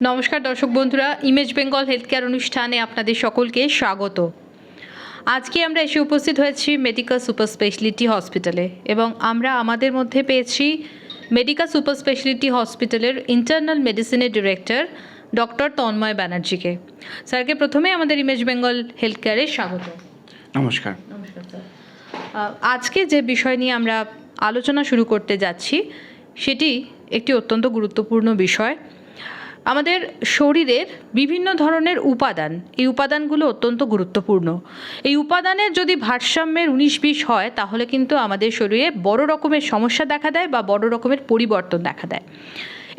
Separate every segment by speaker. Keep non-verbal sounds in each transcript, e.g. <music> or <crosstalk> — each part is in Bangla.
Speaker 1: নমস্কার দর্শক বন্ধুরা ইমেজ বেঙ্গল হেলথ কেয়ার অনুষ্ঠানে আপনাদের সকলকে স্বাগত। আজকে আমরা এসে উপস্থিত হয়েছি মেডিকেল সুপার স্পেশালিটি হসপিটালে এবং আমরা আমাদের মধ্যে পেয়েছি মেডিকেল সুপার স্পেশালিটি হসপিটালের ইন্টারনাল মেডিসিনের ডিরেক্টর ডক্টর তন্ময় ব্যানার্জিকে স্যারকে প্রথমে আমাদের ইমেজ বেঙ্গল হেলথ কেয়ারে স্বাগত।
Speaker 2: নমস্কার।
Speaker 1: নমস্কার আজকে যে বিষয় নিয়ে আমরা আলোচনা শুরু করতে যাচ্ছি সেটি একটি অত্যন্ত গুরুত্বপূর্ণ বিষয়। আমাদের শরীরের বিভিন্ন ধরনের উপাদান, এই উপাদানগুলো অত্যন্ত গুরুত্বপূর্ণ। এই উপাদানের যদি ভারসাম্যের উনিশ বিশ হয়, তাহলে কিন্তু আমাদের শরীরে বড় রকমের সমস্যা দেখা দেয় বা বড় রকমের পরিবর্তন দেখা দেয়।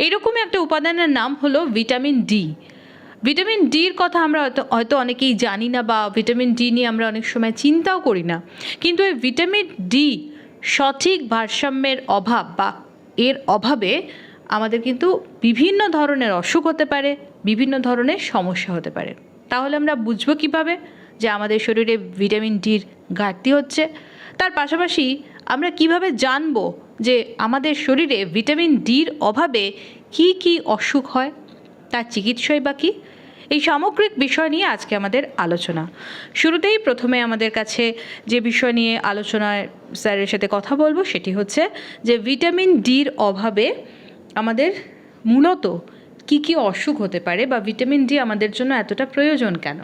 Speaker 1: এইরকমই একটা উপাদানের নাম হলো ভিটামিন ডি। ভিটামিন ডির কথা আমরা হয়তো হয়তো অনেকেই জানি না বা ভিটামিন ডি নিয়ে আমরা অনেক সময় চিন্তাও করি না। কিন্তু এই ভিটামিন ডি সঠিক ভারসাম্যের অভাব বা এর অভাবে আমাদের কিন্তু বিভিন্ন ধরনের অসুখ হতে পারে, বিভিন্ন ধরনের সমস্যা হতে পারে। তাহলে আমরা বুঝব কীভাবে যে আমাদের শরীরে ভিটামিন ডির ঘাটতি হচ্ছে? তার পাশাপাশি আমরা কীভাবে জানব যে আমাদের শরীরে ভিটামিন ডির অভাবে কি কি অসুখ হয়? তার চিকিৎসাই বা কী? এই সামগ্রিক বিষয় নিয়ে আজকে আমাদের আলোচনা। শুরুতেই প্রথমে আমাদের কাছে যে বিষয় নিয়ে আলোচনায় স্যারের সাথে কথা বলব সেটি হচ্ছে যে ভিটামিন ডির অভাবে আমাদের মূলত কি কি অসুখ হতে পারে বা ভিটামিন ডি আমাদের জন্য এতটা প্রয়োজন কেন?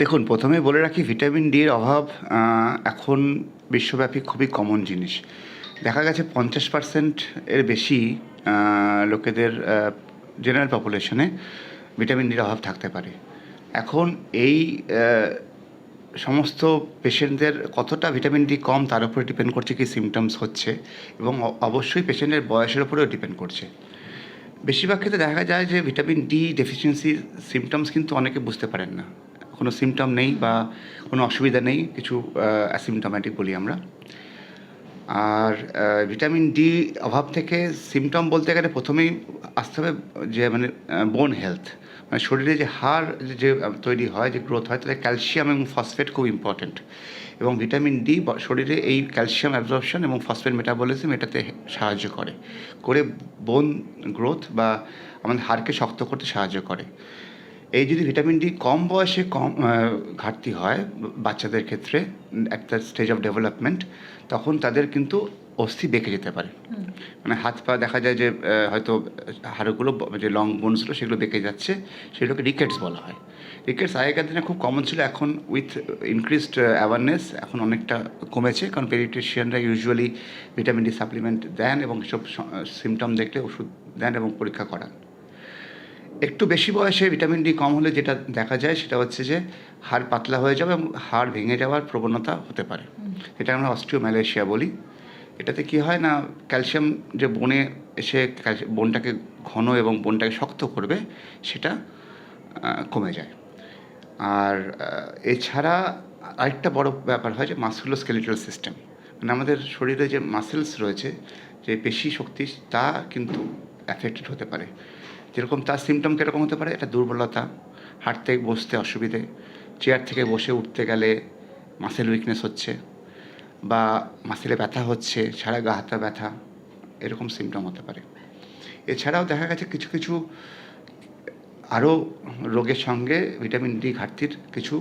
Speaker 2: দেখুন, প্রথমে বলে রাখি, ভিটামিন ডির অভাব এখন বিশ্বব্যাপী খুবই কমন জিনিস। দেখা গেছে পঞ্চাশ পার্সেন্ট এর বেশি লোকেদের জেনারেল পপুলেশনে ভিটামিন ডির অভাব থাকতে পারে। এখন এই সমস্ত পেশেন্টদের কতটা ভিটামিন ডি কম তার উপরে ডিপেন্ড করছে কি সিমটমস হচ্ছে এবং অবশ্যই পেশেন্টের বয়সের উপরেও ডিপেন্ড করছে। বেশিরভাগ ক্ষেত্রে দেখা যায় যে ভিটামিন ডি ডেফিসিয়েন্সি সিমটমস কিন্তু অনেকে বুঝতে পারেন না। কোনো সিমটম নেই বা কোনো অসুবিধা নেই, কিছু অ্যাসিমটমেটিক বলি আমরা। আর ভিটামিন ডি অভাব থেকে সিমটম বলতে গেলে প্রথমেই আসতে হবে যে মানে বোন হেলথ শরীরে যে হাড় যে- তৈরি হয়, যে গ্রোথ হয়, তাতে ক্যালসিয়াম এবং ফসফেট খুব ইম্পর্ট্যান্ট এবং ভিটামিন ডি শরীরে এই ক্যালসিয়াম অ্যাবজর্পশন এবং ফসফেট মেটাবলিজম এটাতে সাহায্য করে। করে বোন গ্রোথ বা আমাদের হাড়কে শক্ত করতে সাহায্য করে। এই যদি ভিটামিন ডি কম বয়সে কম ঘাটতি হয়, বাচ্চাদের ক্ষেত্রে একটা স্টেজ অফ ডেভেলপমেন্ট তখন তাদের কিন্তু অস্থি বেঁকে যেতে পারে। মানে হাত পা দেখা যায় যে হয়তো হাড়গুলো যে লং বোনসগুলো সেগুলো বেঁকে যাচ্ছে সেগুলোকে রিকেটস বলা হয়। রিকেটস আগেকার দিনে খুব কমন ছিল এখন উইথ ইনক্রিজড অ্যাওয়ারনেস এখন অনেকটা কমেছে কারণ পেডিট্রিশিয়ানরা ইউজুয়ালি ভিটামিন ডি সাপ্লিমেন্ট দেন এবং সব সিমটম দেখলে ওষুধ দেন এবং পরীক্ষা করান। একটু বেশি বয়সে ভিটামিন ডি কম হলে যেটা দেখা যায় সেটা হচ্ছে যে হাড় পাতলা হয়ে যাবে এবং হাড় ভেঙে যাওয়ার প্রবণতা হতে পারে। এটা আমরা অস্ট্রিওম্যালেশিয়া বলি। এটাতে কি হয় না ক্যালসিয়াম যে বনে এসে বনটাকে ঘন এবং বনটাকে শক্ত করবে, সেটা কমে যায়। আর এছাড়া আরেকটা বড় ব্যাপার হয় যে মাসকুলোস্কেলিটাল সিস্টেম মানে আমাদের শরীরে যে মাসেলস রয়েছে, যে পেশি শক্তি, তা কিন্তু অ্যাফেক্টেড হতে পারে। যেরকম তার সিমটম কীরকম হতে পারে? এটা দুর্বলতা, হাঁটতে, বসতে অসুবিধে চেয়ার থেকে বসে উঠতে গেলে মাসেল উইকনেস হচ্ছে। বা মাসেলে ব্যথা হচ্ছে, সারা গা হাতা ব্যথা, এরকম সিমটম হতে পারে। এছাড়াও দেখা গেছে কিছু কিছু আরও রোগের সঙ্গে ভিটামিন ডি ঘাটতির কিছু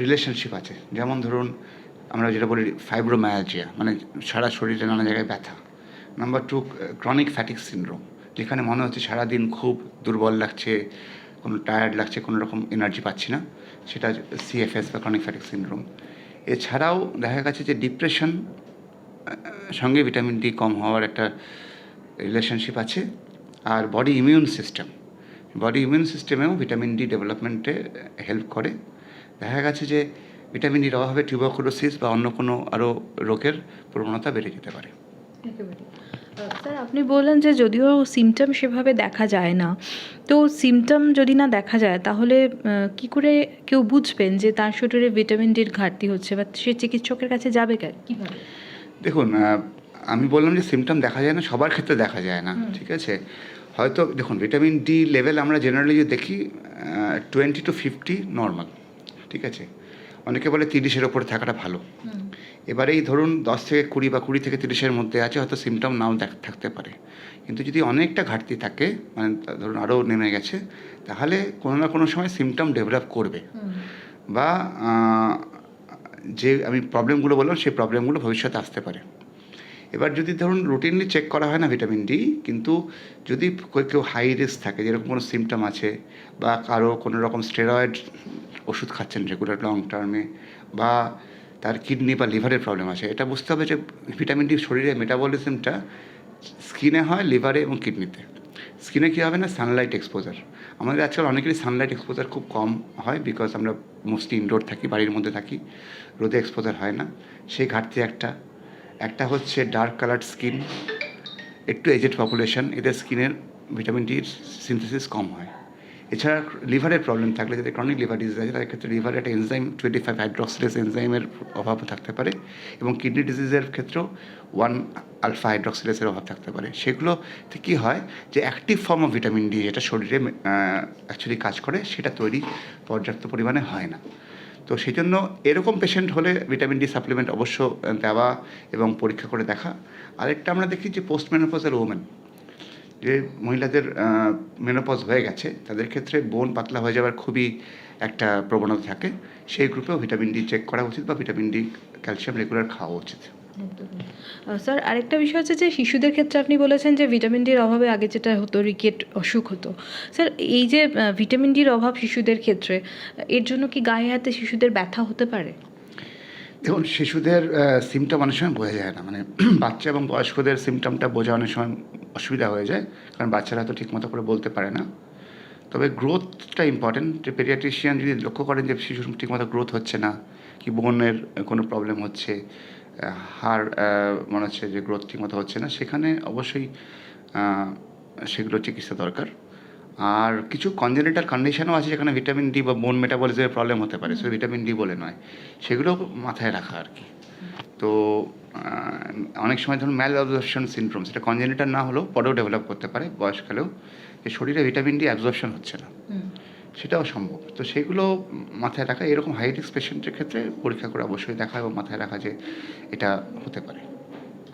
Speaker 2: রিলেশনশিপ আছে। যেমন ধরুন, আমরা যেটা বলি ফাইব্রোমায়ালজিয়া মানে সারা শরীরে নানা জায়গায় ব্যথা। Number two chronic fatigue syndrome যেখানে মনে হচ্ছে সারাদিন খুব দুর্বল লাগছে, কোনো টায়ার্ড লাগছে, কোনো রকম এনার্জি পাচ্ছি না, সেটা সিএফএস বা ক্রনিক ফ্যাটিক সিনড্রোম এছাড়াও দেখা গেছে যে ডিপ্রেশন সঙ্গে ভিটামিন ডি কম হওয়ার একটা রিলেশনশিপ আছে। আর body immune system body immune সিস্টেমেও vitamin D ডেভেলপমেন্টে হেল্প করে। দেখা গেছে যে ভিটামিন ডির অভাবে টিউবাকুলোসিস বা অন্য কোনো আরও রোগের প্রবণতা বেড়ে যেতে পারে।
Speaker 1: একেবারে স্যার আপনি বললেন যে যদিও সিমটম সেভাবে দেখা যায় না। তো সিমটম যদি না দেখা যায় তাহলে কি করে কেউ বুঝবেন যে তার শরীরে ভিটামিন ডির ঘাটতি হচ্ছে বা সে চিকিৎসকের কাছে যাবে কে কীভাবে?
Speaker 2: দেখুন আমি বললাম যে সিমটম দেখা যায় না সবার ক্ষেত্রে দেখা যায় না ঠিক আছে? হয়তো দেখুন ভিটামিন ডি লেভেল আমরা জেনারেলি যে দেখি টোয়েন্টি টু ফিফটি নর্মাল ঠিক আছে? অনেকে বলে তিরিশের ওপরে থাকাটা ভালো। এবারেই ধরুন দশ থেকে কুড়ি বা কুড়ি থেকে তিরিশের মধ্যে আছে হয়তো সিমটম নাও দেখ- থাকতে পারে। কিন্তু যদি অনেকটা ঘাটতি থাকে মানে ধরুন আরও নেমে গেছে তাহলে কোনো না কোনো সময় সিমটম ডেভেলপ করবে। বা যে আমি প্রবলেমগুলো বললাম সেই প্রবলেমগুলো ভবিষ্যতে আসতে পারে। এবার যদি ধরুন রুটিনলি চেক করা হয় না ভিটামিন ডি কিন্তু যদি কেউ- কেউ হাই রিস্ক থাকে যেরকম কোনো সিমটম আছে বা কারও কোনো রকম স্টেরয়েড ওষুধ খাচ্ছেন রেগুলার লং টার্মে বা তার কিডনি বা লিভারের প্রবলেম আছে এটা বুঝতে হবে যে ভিটামিন ডি শরীরে মেটাবলিজমটা স্কিনে হয় লিভারে এবং কিডনিতে স্কিনে কী হবে না? সানলাইট এক্সপোজার আমাদের আজকাল অনেকেরই সানলাইট এক্সপোজার খুব কম হয় বিকজ আমরা মোস্টলি ইনডোর থাকি, বাড়ির মধ্যে থাকি। রোদে এক্সপোজার হয় না। সেই ঘাটতি একটা। একটা হচ্ছে ডার্ক কালার স্কিন একটু এজেড পপুলেশন এদের স্কিনের ভিটামিন ডির সিনথেসিস কম হয়। এছাড়া লিভারের প্রবলেম থাকলে যাদের ক্রনিক লিভার ডিজিজ আছে তাদের ক্ষেত্রে লিভারে একটা এনজাইম টোয়েন্টি ফাইভ হাইড্রক্সিলেস এনজাইমের অভাব থাকতে পারে এবং কিডনি ডিজিজের ক্ষেত্রেও ওয়ান আলফা হাইড্রক্সিলেসের অভাব থাকতে পারে। সেগুলোতে কী হয় যে active form of vitamin D যেটা শরীরে অ্যাকচুয়ালি কাজ করে, সেটা তৈরি পর্যাপ্ত পরিমাণে হয় না। তো সেই জন্য এরকম পেশেন্ট হলে ভিটামিন ডি সাপ্লিমেন্ট অবশ্য দেওয়া এবং পরীক্ষা করে দেখা। আরেকটা আমরা দেখি যে পোস্ট মেনোপজের ওমেন যে মহিলাদের মেনোপজ হয়ে গেছে, তাদের ক্ষেত্রে বোন পাতলা হয়ে যাওয়ার খুবই একটা প্রবণতা থাকে। সেই গ্রুপেও ভিটামিন ডি চেক করা উচিত বা ভিটামিন ডি ক্যালসিয়াম রেগুলার খাওয়া উচিত।
Speaker 1: স্যার আরেকটা বিষয় হচ্ছে যে শিশুদের ক্ষেত্রে আপনি বলেছেন যে ভিটামিন ডির অভাবে আগে যেটা হতো রিকেট অসুখ হতো। স্যার এই যে ভিটামিন ডির অভাব শিশুদের ক্ষেত্রে, এর জন্য কি গায়ে হাতে শিশুদের ব্যথা হতে পারে?
Speaker 2: দেখুন, শিশুদের সিমটম অনেক সময় বোঝা যায় না। মানে <clears throat> বাচ্চা এবং বয়স্কদের সিমটমটা বোঝা অনেক সময় অসুবিধা হয়ে যায়। কারণ বাচ্চারা তো ঠিকমতো করে বলতে পারে না। তবে গ্রোথটা ইম্পর্টেন্ট যে পেরিয়াট্রিশিয়ান যদি লক্ষ্য করেন যে শিশুর ঠিকমতো গ্রোথ হচ্ছে না, কি বোনের কোনো প্রবলেম হচ্ছে হাড় মনে হচ্ছে যে গ্রোথ ঠিকমতো হচ্ছে না, সেখানে অবশ্যই সেগুলো চিকিৎসা দরকার। আর কিছু কনজেনিটাল কন্ডিশনও আছে যেখানে ভিটামিন ডি বা বোন মেটাবলিজমের প্রবলেম হতে পারে শুধু ভিটামিন ডি বলে নয়। সেগুলো মাথায় রাখা আর কি। তো অনেক সময় ধরুন ম্যাল অবজর্পশন সিনড্রোম সেটা কনজেনিটাল না হলেও পরেও ডেভেলপ করতে পারে বয়সকালেও যে শরীরে ভিটামিন ডি অ্যাবজর্পশন হচ্ছে না। সেটাও সম্ভব। তো সেগুলো মাথায় রাখা এরকম হাই রিস্ক পেশেন্টের ক্ষেত্রে পরীক্ষা করে অবশ্যই দেখা এবং মাথায় রাখা যে এটা হতে পারে।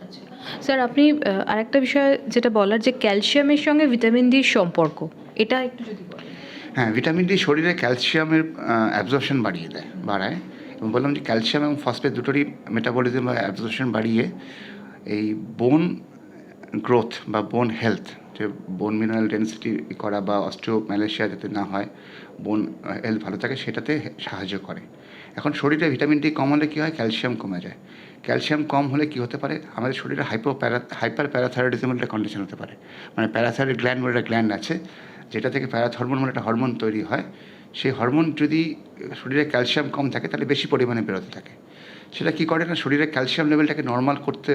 Speaker 1: আচ্ছা। স্যার আপনি আরেকটা বিষয় যেটা বলার যে ক্যালসিয়ামের সঙ্গে ভিটামিন ডির সম্পর্ক। এটা একটু যদি বলেন।
Speaker 2: হ্যাঁ ভিটামিন ডি শরীরে ক্যালসিয়ামের অ্যাবজর্পশন বাড়িয়ে দেয়, বাড়ায়। এবং বললাম যে ক্যালসিয়াম এবং ফসফেট দুটোরই মেটাবলিজম বা অ্যাবজর্পশন বাড়িয়ে এই বোন গ্রোথ বা বোন হেলথ যে বোন মিনারেল ডেন্সিটি করা বা অস্টিও ম্যালেশিয়া যাতে না হয় বোন হেলথ ভালো থাকে, সেটাতে সাহায্য করে। এখন শরীরে ভিটামিন ডি কম হলে কী হয়? ক্যালসিয়াম কমে যায়। ক্যালসিয়াম কম হলে কী হতে পারে? আমাদের শরীরে হাইপো প্যারা হাইপার প্যারাথাইরয়েডিজম একটা কন্ডিশন হতে পারে। মানে প্যারাথাইরয়েড গ্ল্যান্ড বলে একটা গ্ল্যান্ড আছে যেটা থেকে প্যারাথ হরমোন বলে একটা হরমোন তৈরি হয়, সেই হরমোন যদি শরীরে ক্যালসিয়াম কম থাকে, তাহলে বেশি পরিমাণে বেরোতে থাকে। সেটা কী করে না? শরীরে ক্যালসিয়াম লেভেলটাকে নর্মাল করতে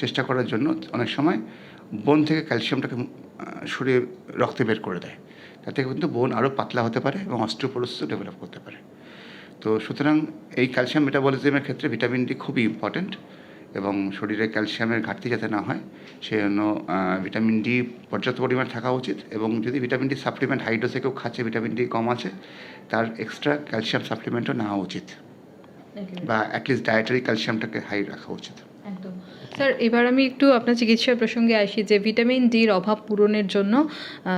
Speaker 2: চেষ্টা করার জন্য অনেক সময় বোন থেকে ক্যালসিয়ামটাকে শরীরে রক্তে বের করে দেয়। তাতে কিন্তু বোন আরও পাতলা হতে পারে এবং অস্ট্রোপোরোসিসও ডেভেলপ করতে পারে। তো সুতরাং এই ক্যালসিয়াম মেটাবলিজমের ক্ষেত্রে ভিটামিন ডি খুবই ইম্পর্ট্যান্ট এবং শরীরে ক্যালসিয়ামের ঘাটতি যাতে না হয় সেই জন্য ভিটামিন ডি পর্যাপ্ত পরিমাণ থাকা উচিত এবং যদি ভিটামিন ডি সাপ্লিমেন্ট হাই ডোজে কেউ খাচ্ছে ভিটামিন ডি কম আছে তার এক্সট্রা ক্যালসিয়াম সাপ্লিমেন্টও নেওয়া উচিত বা অ্যাটলিস্ট ডায়েটারি ক্যালসিয়ামটাকে হাই রাখা উচিত।
Speaker 1: একদম। স্যার এবার আমি একটু আপনার চিকিৎসার প্রসঙ্গে আসি যে ভিটামিন ডির অভাব পূরণের জন্য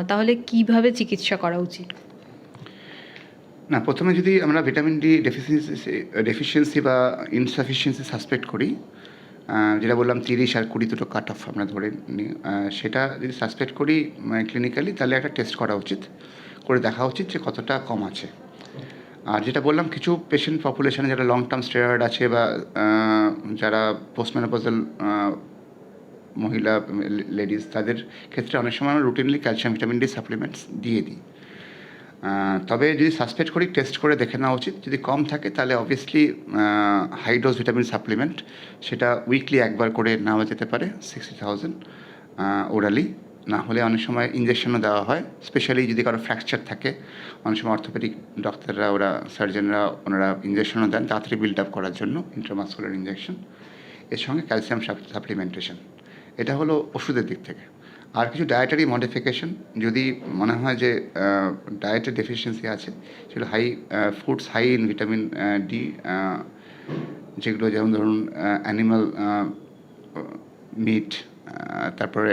Speaker 1: তাহলে কীভাবে চিকিৎসা করা উচিত?
Speaker 2: না প্রথমে যদি আমরা ভিটামিন ডি ডেফিসিয়েন্সি ডেফিসিয়েন্সি বা ইনসাফিসিয়েন্সি সাসপেক্ট করি যেটা বললাম তিরিশ আর কুড়ি দুটো কাট অফ আমরা ধরে সেটা যদি সাসপেক্ট করি ক্লিনিক্যালি তাহলে একটা টেস্ট করা উচিত, করে দেখা উচিত যে কতটা কম আছে। আর যেটা বললাম, কিছু পেশেন্ট পপুলেশনে যারা লং টার্ম স্টেরয়েড আছে বা যারা পোস্টম্যানোপোজাল মহিলা লেডিস তাদের ক্ষেত্রে অনেক সময় আমরা routinely calcium vitamin D supplements দিয়ে দিই। তবে যদি সাসপেক্ট করি টেস্ট করে দেখে নেওয়া উচিত। যদি কম থাকে, তাহলে obviously high dose vitamin supplement সেটা উইকলি একবার করে নেওয়া যেতে পারে সিক্সটি থাউজেন্ড ওরালি না হলে অনেক সময় ইঞ্জেকশনও দেওয়া হয় স্পেশালি যদি কারও ফ্র্যাকচার থাকে। অনেক সময় অর্থোপেডিক ডক্টররা ওরা সার্জনরা ওনারা ইঞ্জেকশনও দেন, তাড়াতাড়ি বিল্ড আপ করার জন্য ইন্ট্রামাসকুলার ইঞ্জেকশন এর সঙ্গে ক্যালসিয়াম সাপ্লিমেন্টেশন এটা হলো ওষুধের দিক থেকে। আর কিছু ডায়েটারি মডিফিকেশন যদি মনে হয় যে ডায়েটের ডেফিসিয়েন্সি আছে, সেগুলো high foods high in vitamin D যেগুলো যেমন ধরুন অ্যানিমাল মিট তারপরে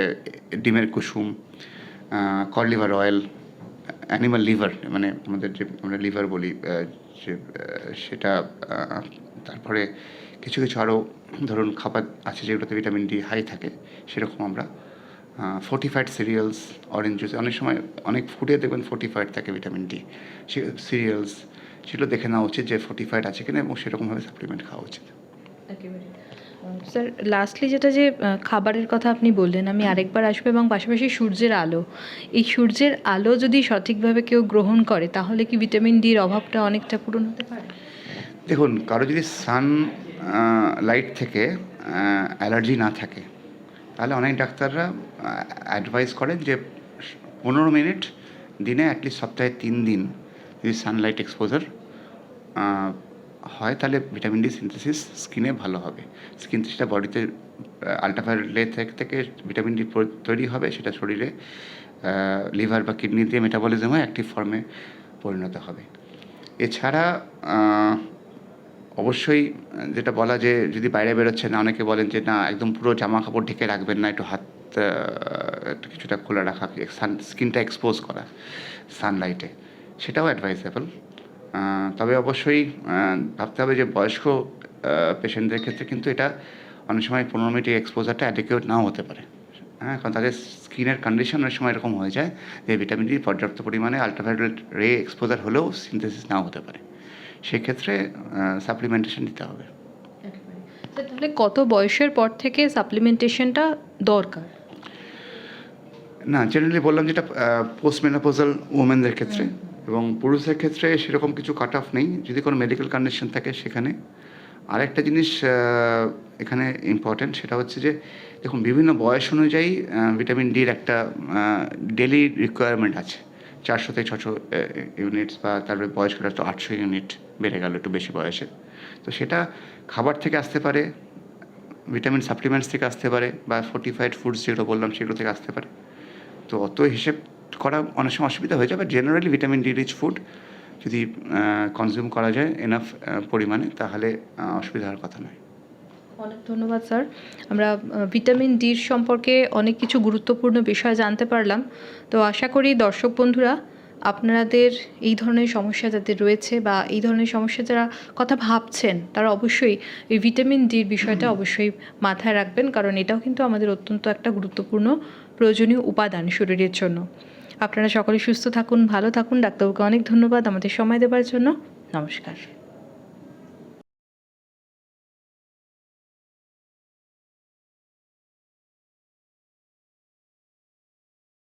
Speaker 2: ডিমের কুসুম cod liver oil animal liver মানে আমাদের যে আমরা লিভার বলি যে সেটা তারপরে কিছু কিছু আরও ধরুন খাবার আছে যেগুলোতে ভিটামিন ডি হাই থাকে, সেরকম আমরা ফোর্টিফাইড সিরিয়ালস অরেঞ্জ জুস অনেক সময় অনেক ফুডে দেখবেন ফোর্টিফাইড থাকে ভিটামিন ডি সে সিরিয়ালস সেগুলো দেখে নেওয়া উচিত যে ফোর্টিফাইড আছে কিনা এবং সেরকমভাবে সাপ্লিমেন্ট খাওয়া উচিত।
Speaker 1: স্যার লাস্টলি যেটা যে খাবারের কথা আপনি বললেন আমি আরেকবার আসব এবং পাশাপাশি সূর্যের আলো। এই সূর্যের আলো যদি সঠিকভাবে কেউ গ্রহণ করে তাহলে কি ভিটামিন ডির অভাবটা অনেকটা পূরণ হতে পারে?
Speaker 2: দেখুন কারও যদি সান লাইট থেকে অ্যালার্জি না থাকে তাহলে অনেক ডাক্তাররা অ্যাডভাইস করেন যে পনেরো মিনিট দিনে অ্যাটলিস্ট সপ্তাহে তিন দিন যদি সানলাইট এক্সপোজার হয় তাহলে ভিটামিন ডি সিনথেসিস স্কিনে ভালো হবে। স্কিন সেটা বডিতে আলট্রাভায়োলেট থেকে থেকে ভিটামিন ডি তৈরি হবে, সেটা শরীরে লিভার বা কিডনি দিয়ে মেটাবলিজম হয় অ্যাক্টিভ ফর্মে পরিণত হবে। এছাড়া অবশ্যই, যেটা বলা যে যদি বাইরে বেরোচ্ছেন না, অনেকে বলেন যে না, একদম পুরো জামা কাপড় ঢেকে রাখবেন না, একটু হাত কিছুটা খোলা রাখা, সান, স্কিনটা এক্সপোজ করা সানলাইটে সেটাও অ্যাডভাইসেবল তবে অবশ্যই ভাবতে হবে যে বয়স্ক পেশেন্টদের ক্ষেত্রে কিন্তু এটা অনেক সময় পনেরো মিনিট এক্সপোজারটা অ্যাডিকুয়েট নাও হতে পারে। হ্যাঁ কারণ তাদের স্কিনের কন্ডিশন অনেক সময় এরকম হয়ে যায় যে ভিটামিন ডি পর্যাপ্ত পরিমাণে আলট্রাভায়োলেট রে এক্সপোজার হলেও সিনথেসিস নাও হতে পারে। সেক্ষেত্রে সাপ্লিমেন্টেশন দিতে হবে।
Speaker 1: তাহলে কত বয়সের পর থেকে সাপ্লিমেন্টেশনটা দরকার?
Speaker 2: না জেনারেলি বললাম যেটা পোস্ট মেনোপোজাল ওমেনদের ক্ষেত্রে এবং পুরুষদের ক্ষেত্রে সেরকম কিছু কাট অফ নেই। যদি কোনো মেডিকেল কন্ডিশন থাকে সেখানে। আরেকটা জিনিস এখানে ইম্পর্ট্যান্ট সেটা হচ্ছে যে দেখুন বিভিন্ন বয়স অনুযায়ী ভিটামিন ডির একটা ডেলি রিকোয়ারমেন্ট আছে। চারশো থেকে ছশো ইউনিটস বা তারপরে বয়স্করা তো আটশো ইউনিট বেড়ে গেল একটু বেশি বয়সে। তো সেটা খাবার থেকে আসতে পারে ভিটামিন সাপ্লিমেন্টস থেকে আসতে পারে বা ফোর্টিফাইড ফুডস যেগুলো বললাম সেগুলো থেকে আসতে পারে। তো অত হিসেব করা অনেক সময় অসুবিধা হয়ে যাবে generally vitamin D rich food যদি কনজিউম করা যায় এনাফ পরিমাণে, তাহলে অসুবিধা হওয়ার কথা নয়।
Speaker 1: অনেক ধন্যবাদ স্যার। আমরা ভিটামিন ডির সম্পর্কে অনেক কিছু গুরুত্বপূর্ণ বিষয় জানতে পারলাম। তো আশা করি দর্শক বন্ধুরা আপনাদের এই ধরনের সমস্যা যাদের রয়েছে বা এই ধরনের সমস্যা যারা কথা ভাবছেন তারা অবশ্যই এই ভিটামিন ডির বিষয়টা অবশ্যই মাথায় রাখবেন কারণ এটাও কিন্তু আমাদের অত্যন্ত একটা গুরুত্বপূর্ণ প্রয়োজনীয় উপাদান শরীরের জন্য। আপনারা সকলে সুস্থ থাকুন ভালো থাকুন। ডাক্তারবাবুকে অনেক ধন্যবাদ আমাদের সময় দেওয়ার জন্য। নমস্কার।